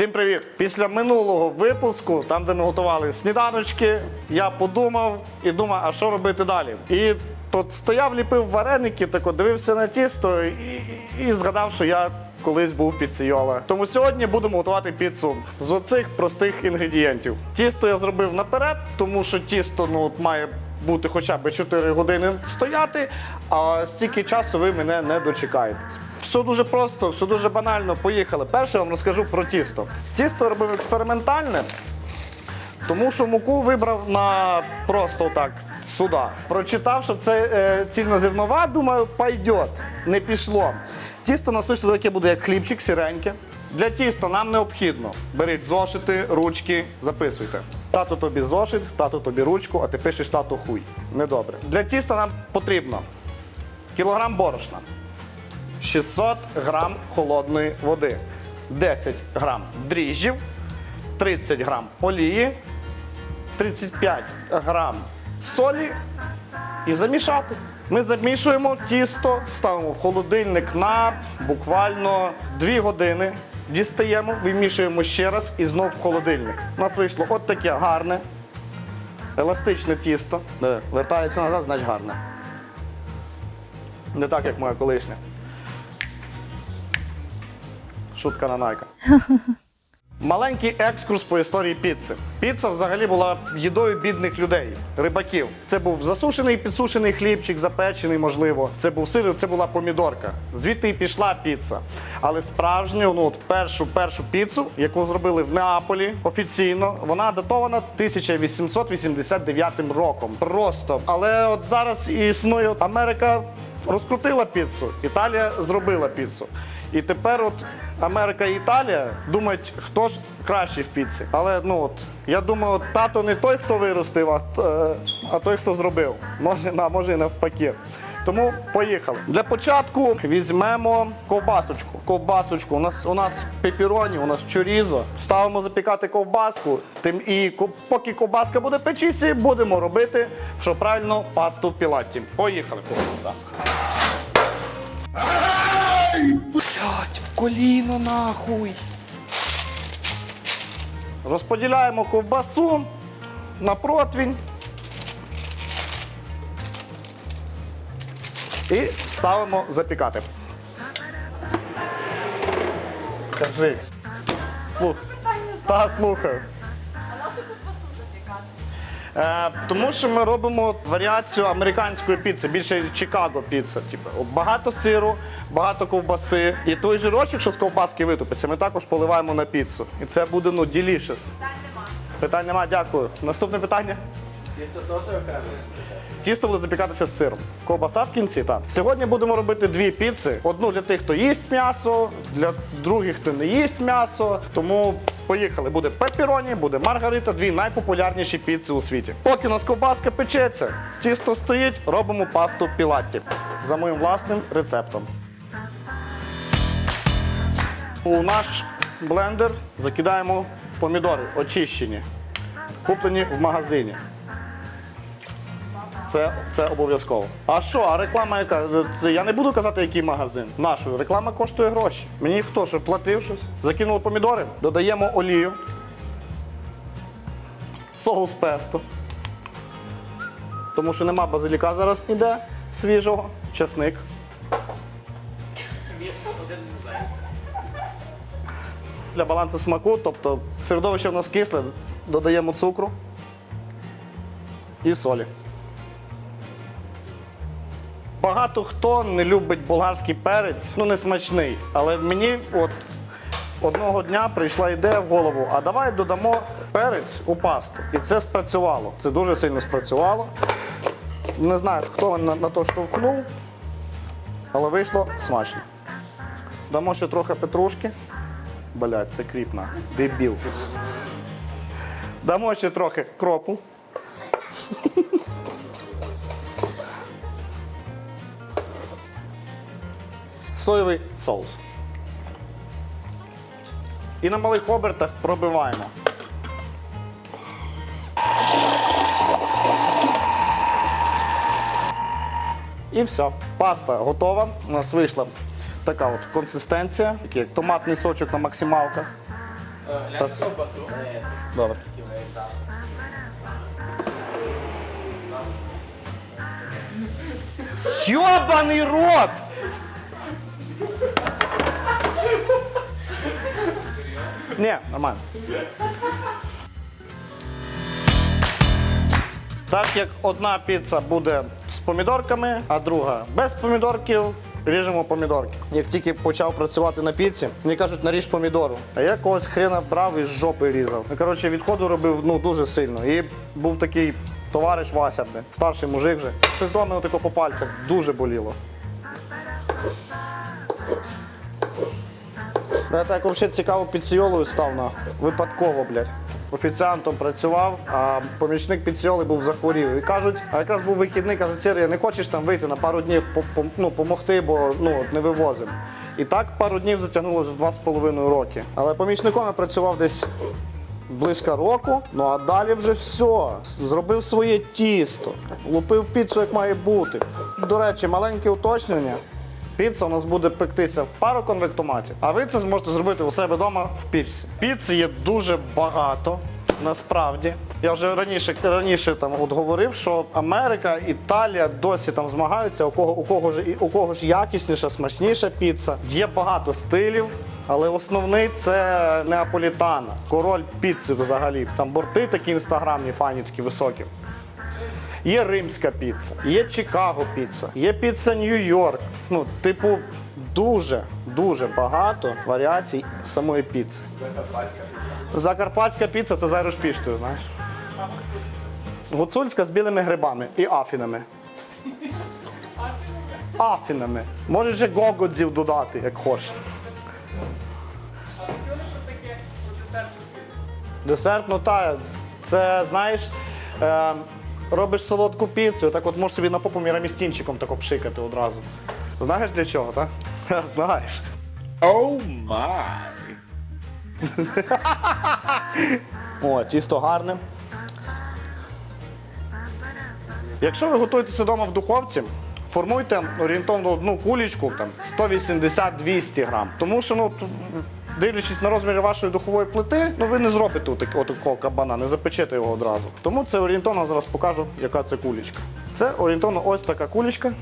Всім привіт! Після минулого випуску, там де ми готували сніданочки, я подумав і думав, а що робити далі. І тут стояв, ліпив вареники, так дивився на тісто і, і, згадав, що я колись був піцейола. Тому сьогодні будемо готувати піцу з оцих простих інгредієнтів. Тісто я зробив наперед, тому що тісто ну, от має бути хоча б 4 години стояти, а стільки часу ви мене не дочекаєтесь. Все дуже просто, все дуже банально. Поїхали. Перше вам розкажу про тісто. Тісто робив експериментальне, тому що муку вибрав на просто так сюди. Прочитав, що це е, цільнозернова, думаю, пайдет. Не пішло. Тісто у таке буде, як хлібчик, сіреньке. Для тіста нам необхідно. Беріть зошити, ручки, записуйте. Тато тобі зошит, тато тобі ручку, а ти пишеш тато хуй. Недобре. Для тіста нам потрібно кілограм борошна, 600 грам холодної води, 10 грам дріжджів, 30 грам олії, 35 грам солі і замішати. Ми замішуємо тісто, ставимо в холодильник на буквально 2 години. Дістаємо, вимішуємо ще раз і знов в холодильник. У нас вийшло от таке гарне, еластичне тісто. Де вертається назад, значить гарне. Не так, як моя колишня. Шутка на найка. Маленький екскурс по історії піци. Піца взагалі була їдою бідних людей, рибаків. Це був засушений, підсушений хлібчик, запечений, можливо. Це був сир, це була помідорка. Звідти і пішла піца. Але справжню, ну от першу першу піцу, яку зробили в Неаполі офіційно, вона датована 1889 роком. Просто. Але от зараз існує Америка розкрутила піцу, Італія зробила піцу. І тепер от Америка і Італія думають, хто ж кращий в піці. Але ну от я думаю, от тато не той, хто виростив, а, е, а той, хто зробив. Може, на, може і навпаки. Тому поїхали. Для початку візьмемо ковбасочку. Ковбасочку. У нас у нас пепіроні, у нас чорізо. Ставимо запікати ковбаску. Тим і поки ковбаска буде печісі, будемо робити, що правильно, пасту в пілаті. Поїхали. В коліно нахуй. Розподіляємо ковбасу на противінь І ставимо запікати. Кажи. Слух. Та слухаю. Тому що ми робимо варіацію американської піци, більше Чикаго піца. Типу, багато сиру, багато ковбаси. І той жирочок, що з ковбаски витопиться, ми також поливаємо на піцу. І це буде ну ділішес. Питань нема. Питань нема, дякую. Наступне питання. Тісто теж окремо. Тісто буде запікатися з сиром. Ковбаса в кінці, так. Сьогодні будемо робити дві піци. Одну для тих, хто їсть м'ясо, для других, хто не їсть м'ясо. Тому поїхали. Буде пепіроні, буде маргарита, дві найпопулярніші піци у світі. Поки у нас ковбаска печеться, тісто стоїть, робимо пасту пілатті за моїм власним рецептом. У наш блендер закидаємо помідори, очищені, куплені в магазині. Це, це обов'язково. А що, а реклама яка? Це я не буду казати, який магазин. Нашу реклама коштує гроші. Мені хто що платив щось? Закинули помідори, додаємо олію, соус песто. Тому що нема базиліка зараз ніде свіжого, чесник. Для балансу смаку, тобто середовище в нас кисле, додаємо цукру і солі. Багато хто не любить болгарський перець, ну не смачний. Але мені от одного дня прийшла ідея в голову, а давай додамо перець у пасту. І це спрацювало. Це дуже сильно спрацювало. Не знаю, хто на, на то штовхнув, але вийшло смачно. Дамо ще трохи петрушки. Блять, це кріпна. Дебіл. Дамо ще трохи кропу. Соєвий соус. І на малих обертах пробиваємо. І все. Паста готова. У нас вийшла така от консистенція, такий як томатний сочок на максималках. Глянь Та ковбасу. Добре. Йобаний рот! Ні, нормально. Так як одна піца буде з помідорками, а друга без помідорків, ріжемо помідорки. Як тільки почав працювати на піці, мені кажуть, наріж помідору. А я когось хрена брав і з жопи різав. Ну, коротше, відходу робив ну, дуже сильно. І був такий товариш Вася, старший мужик вже. Пиздо мене тако по пальцях дуже боліло. Я так взагалі цікаво піціолою став на випадково, блядь. Офіціантом працював, а помічник піціоли був захворів. І кажуть, а якраз був вихідний, кажуть, Сергій, не хочеш там вийти на пару днів ну, бо ну, не вивозимо. І так пару днів затягнулося в два з половиною роки. Але помічником я працював десь близько року, ну а далі вже все. Зробив своє тісто, лупив піцу, як має бути. До речі, маленьке уточнення. Піца у нас буде пектися в пароконвектоматі, а ви це зможете зробити у себе вдома в піці. Піци є дуже багато. Насправді, я вже раніше раніше там от говорив, що Америка, Італія досі там змагаються, у кого у кого ж у кого ж якісніша, смачніша піца. Є багато стилів, але основний це неаполітана, король піци взагалі. Там борти такі інстаграмні, фані такі високі. Є римська піца, є Чикаго піца, є піца Нью-Йорк. Ну, типу, дуже, дуже багато варіацій самої піци. Закарпатська піца це з айрошпіштою, знаєш. Гуцульська з білими грибами і афінами. Афінами. Можеш ще гогодзів додати, як хочеш. Десерт, ну та, це знаєш, е, робиш солодку піцу, так от можеш собі на попу мірамістінчиком так обшикати одразу. Знаєш для чого, так? Знаєш. Oh my. О, тісто гарне. Якщо ви готуєтеся вдома в духовці, формуйте орієнтовно одну кулічку там 180-200 грам. Тому що, ну, дивлячись на розміри вашої духової плити, ну ви не зробите отак- отакого кабана, не запечете його одразу. Тому це орієнтовно зараз покажу, яка це кулічка. Це орієнтовно ось така кулічка.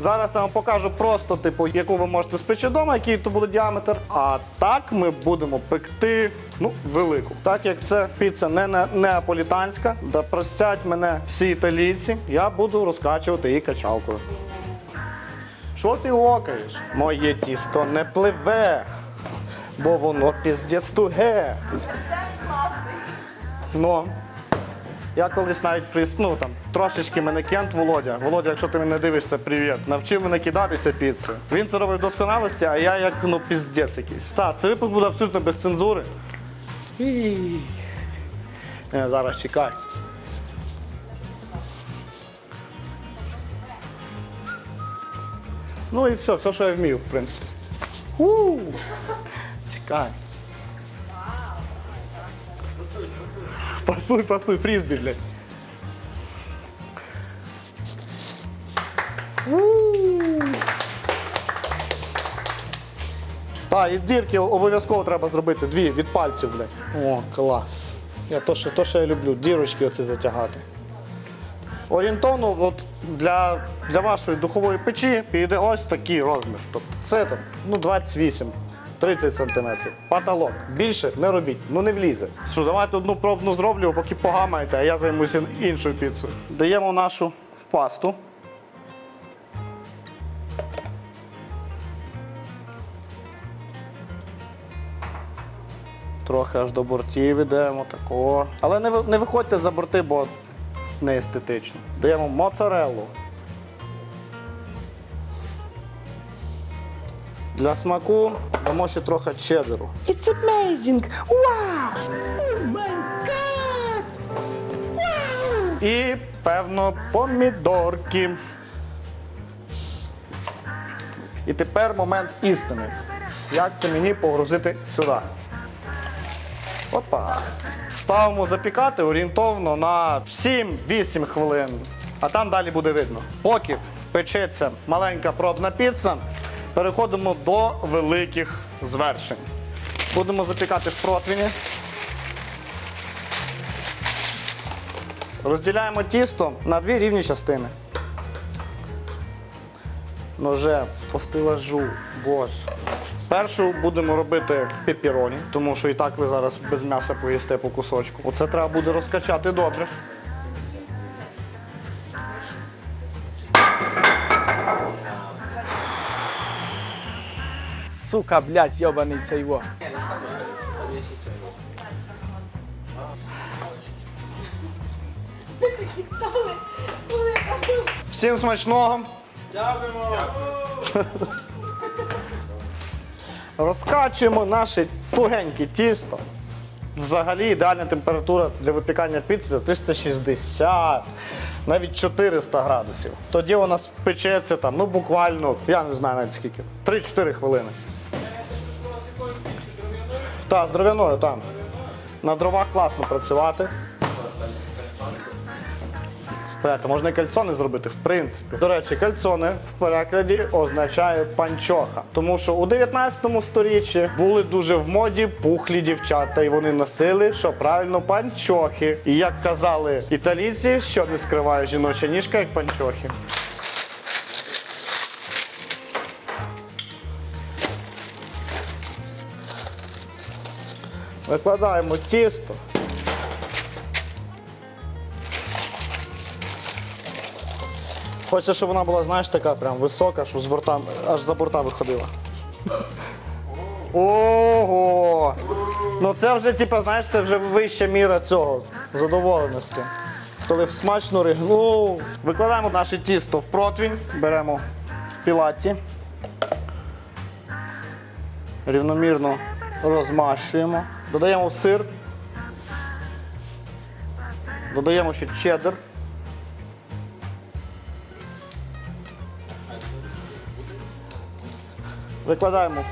Зараз я вам покажу просто, типу, яку ви можете спечи вдома, який то буде діаметр. А так ми будемо пекти ну, велику. Так як це піца не не- неаполітанська, да простять мене всі італійці, я буду розкачувати її качалкою. Що ти окаєш? Моє тісто не пливе, бо воно піздець туге. Це класний. Ну, я колись навіть фріс, ну там трошечки мене кент Володя. Володя, якщо ти мене дивишся, привіт. Навчив мене кидатися піцею. Він це робить в досконалості, а я як ну піздець якийсь. Так, цей випуск буде абсолютно без цензури. І... Е, зараз чекай. Ну і все, все, що я вмів, в принципі. У! Чекай. Пасуй, пасуй, фрізбі, блядь. Так, і дірки обов'язково треба зробити. Дві від пальців, блядь. О, клас. Я то, що, то, що я люблю, дірочки оці затягати. Орієнтовно от для, для вашої духової печі піде ось такий розмір. Тобто це там ну, 28. 30 сантиметрів. Потолок. Більше не робіть, ну не влізе. Що, давайте одну пробну зроблю, поки погамаєте, а я займуся іншою піцею. Даємо нашу пасту. Трохи аж до бортів ідемо, такого. Але не, не виходьте за борти, бо не естетично. Даємо моцареллу. Для смаку дамо ще трохи чедеру. It's amazing! Wow! Oh my God! Wow! І, певно, помідорки. І тепер момент істини. Як це мені погрузити сюди? Опа. Ставимо запікати орієнтовно на 7-8 хвилин, а там далі буде видно. Поки печеться маленька пробна піца, переходимо до великих звершень. Будемо запікати в противні. Розділяємо тісто на дві рівні частини. Ножем по стелажу, боже. Першу будемо робити пепіроні, тому що і так ви зараз без м'яса поїсте по кусочку. Оце треба буде розкачати добре. Сука, блядь, йобаний цей во. Всім смачного! Дякуємо. Розкачуємо наше тугеньке тісто. Взагалі ідеальна температура для випікання піци це 360, навіть 400 градусів. Тоді вона спечеться там, ну буквально, я не знаю навіть скільки, 3-4 хвилини. Так, з дров'яною там. На дровах класно працювати. Знаєте, можна і кальцони зробити, в принципі. До речі, кальцони в перекладі означає панчоха. Тому що у 19 сторіччі були дуже в моді пухлі дівчата, і вони носили, що правильно, панчохи. І як казали італійці, що не скриває жіноча ніжка, як панчохи. Викладаємо тісто. Хочеться, щоб вона була, знаєш, така прям висока, щоб з борта, аж за борта виходила. Ого! Ну це вже, типу, знаєш, це вже вища міра цього задоволеності. Коли смачно ригнув. Викладаємо наше тісто в противень, беремо пілатті. Рівномірно розмащуємо. Додаємо сир. Додаємо ще чеддер. Викладаємо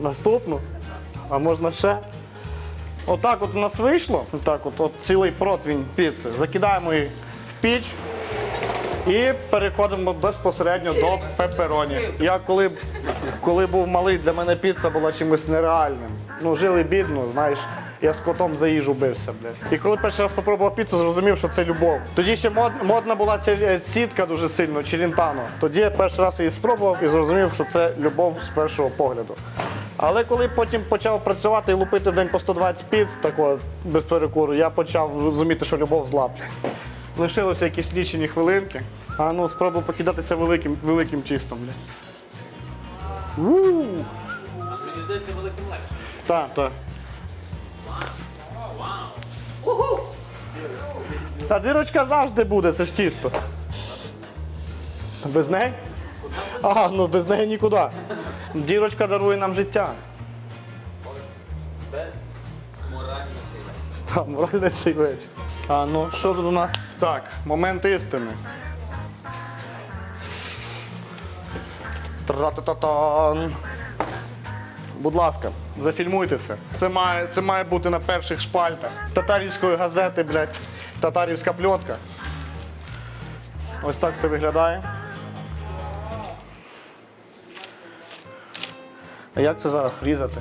наступну, а можна ще. Отак от у нас вийшло. Отак от, от цілий противень піци. Закидаємо її в піч і переходимо безпосередньо до пепероні. Я коли, коли був малий, для мене піца була чимось нереальним. Ну, жили бідно, знаєш. Я з котом за їжу бився, блядь. І коли перший раз попробував піцу, зрозумів, що це любов. Тоді ще мод, модна була ця е, сітка дуже сильно, челінтано. Тоді я перший раз її спробував і зрозумів, що це любов з першого погляду. Але коли потім почав працювати і лупити в день по 120 піц, такого без перекуру, я почав розуміти, що любов зла. Лишилося якісь лічені хвилинки. А ну, спробую покидатися великим, великим тістом. Мені здається, великим легше. Так, так. Та дирочка завжди буде, це ж тісто. Без неї? А, ну без неї нікуди. Дірочка дарує нам життя. Це моральний сила. Та, моральний цей вечір. А ну, що тут у нас? Так, момент істини. Тра-та-та-тан. Будь ласка, зафільмуйте це. Це має, це має бути на перших шпальтах. Татарівської газети, блядь, татарівська пльотка. Ось так це виглядає. А як це зараз різати?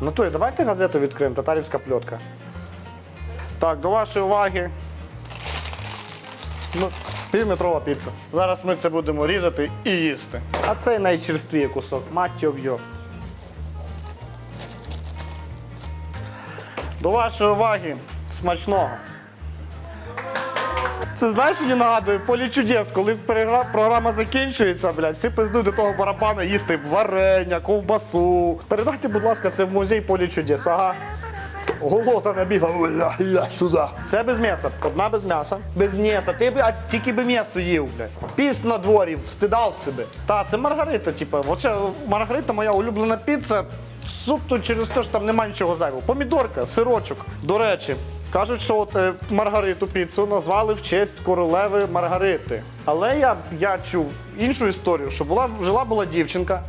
Натурі, давайте газету відкриємо, татарівська пльотка. Так, до вашої уваги. Ну, півметрова піца. Зараз ми це будемо різати і їсти. А це найчерствіє кусок. Мать йо. До вашої уваги смачного. Це знаєш, мені нагадує полі чудес, коли програма закінчується, блядь, всі пиздують до того барабана їсти варення, ковбасу. Передайте, будь ласка, це в музей полі чудес. Ага. Голота набігла ля, сюди. Це без м'яса. Одна без м'яса. Без м'яса. Ти б а, тільки би м'ясо їв, блядь. Піст на дворі, встидав себе. Та, це Маргарита, типу. Оце Маргарита моя улюблена піца. Суто через те, що там немає нічого зайвого. Помідорка, сирочок. До речі, кажуть, що от е, Маргариту піцу назвали в честь королеви Маргарити. Але я, я чув іншу історію, що була, жила була дівчинка,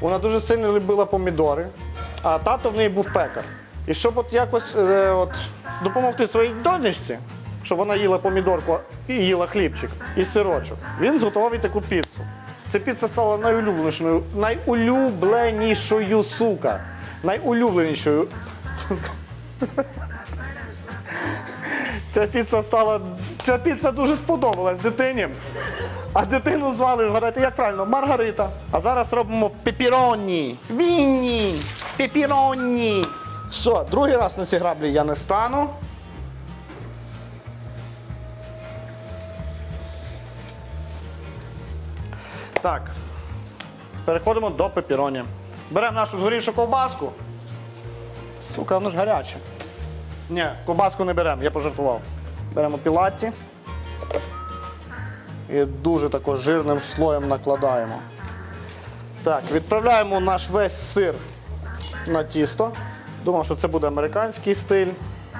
вона дуже сильно любила помідори, а тато в неї був пекар. І щоб от якось е, от, допомогти своїй донечці, щоб вона їла помідорку і їла хлібчик і сирочок, він зготував їй таку піцу. Ця піца стала найулюбленішою, найулюбленішою сука. найулюбленішою. Сука. Ця піца стала. Ця піца дуже сподобалась дитині. А дитину звали, вгадайте, як правильно, Маргарита. А зараз робимо пепіроні. Вінні. Пепіроні. Все, другий раз на ці граблі я не стану. Так. Переходимо до пепіроні. Беремо нашу згорівшу ковбаску. Сука, воно ж гаряче. Ні, ковбаску не беремо, я пожартував. Беремо пілатті. І дуже тако жирним слоєм накладаємо. Так, відправляємо наш весь сир на тісто. Думав, що це буде американський стиль,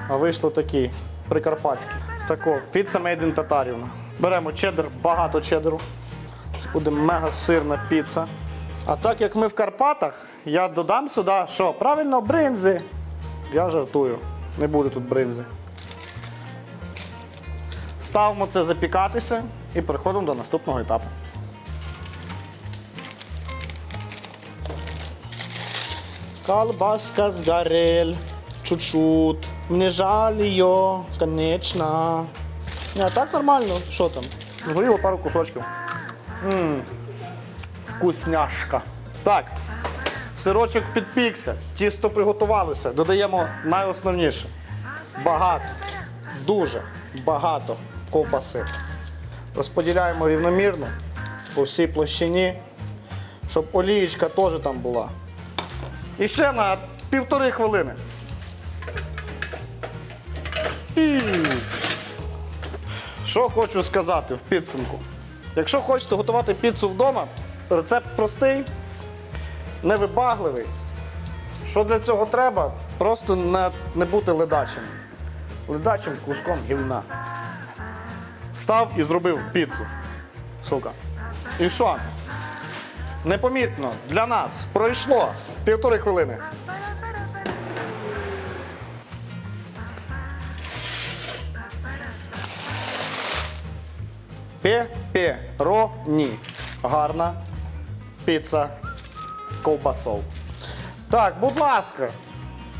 а вийшло такий прикарпатський. Тако, піца made in Татарівна. Беремо чеддер, багато чеддеру. Це буде мега сирна піца. А так як ми в Карпатах, я додам сюди, що правильно, бринзи. Я жартую, не буде тут бринзи. Ставимо це запікатися і переходимо до наступного етапу. Колбаска с горель, чуть-чуть. Мне жаль ее, конечно. Не, а так нормально. Що там? Згоріло пару кусочків. Ммм, вкусняшка. Так, сирочок підпікся, тісто приготувалося. Додаємо найосновніше. Багато, дуже багато ковбаси. Розподіляємо рівномірно по всій площині, щоб олієчка теж там була. І ще на півтори хвилини. І... Що хочу сказати в підсумку. Якщо хочете готувати піцу вдома, рецепт простий, невибагливий. Що для цього треба? Просто не, не бути ледачим. Ледачим куском гівна. Став і зробив піцу. Сука. І що? Непомітно для нас пройшло півтори хвилини. Пепероні. Гарна піца з ковбасою. Так, будь ласка.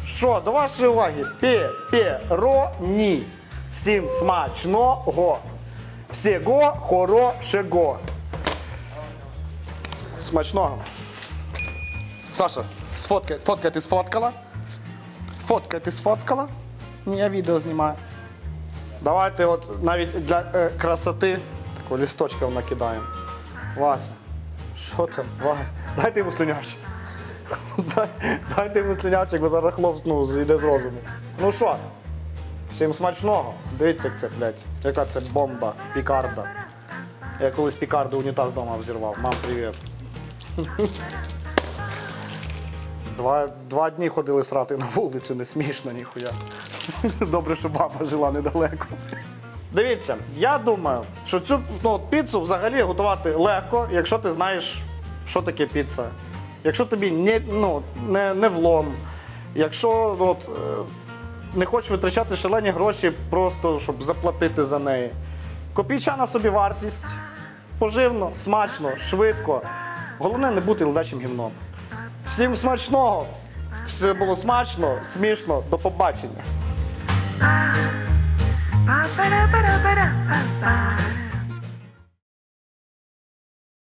Що, до вашої уваги? Пепероні. Всім смачного. Всього хорошого. Смачного. Саша, сфоткай, фоткай, ти сфоткала? Фоткай, ти сфоткала? Ні, я відео знімаю. Давайте от навіть для е, красоти такого лісточків накидаємо. Вася. Що там? Вася? Дайте йому слюнявчик. Дай, дайте йому слюнявчик, бо зараз хлоп ну, зійде з розуму. Ну що? Всім смачного. Дивіться, як це, блядь. Яка це бомба, пікарда. Я колись пікарду унітаз вдома взірвав. Мам, привіт. Два, два дні ходили срати на вулицю, не смішно ніхуя. Добре, що баба жила недалеко. Дивіться, я думаю, що цю ну, піцу взагалі готувати легко, якщо ти знаєш, що таке піца. Якщо тобі не, ну, не, не влом, якщо ну, от, е, не хочеш витрачати шалені гроші просто, щоб заплатити за неї. Копійчана собі вартість, поживно, смачно, швидко. Головне не бути ледачим гімном. Всім смачного! Все було смачно, смішно. До побачення.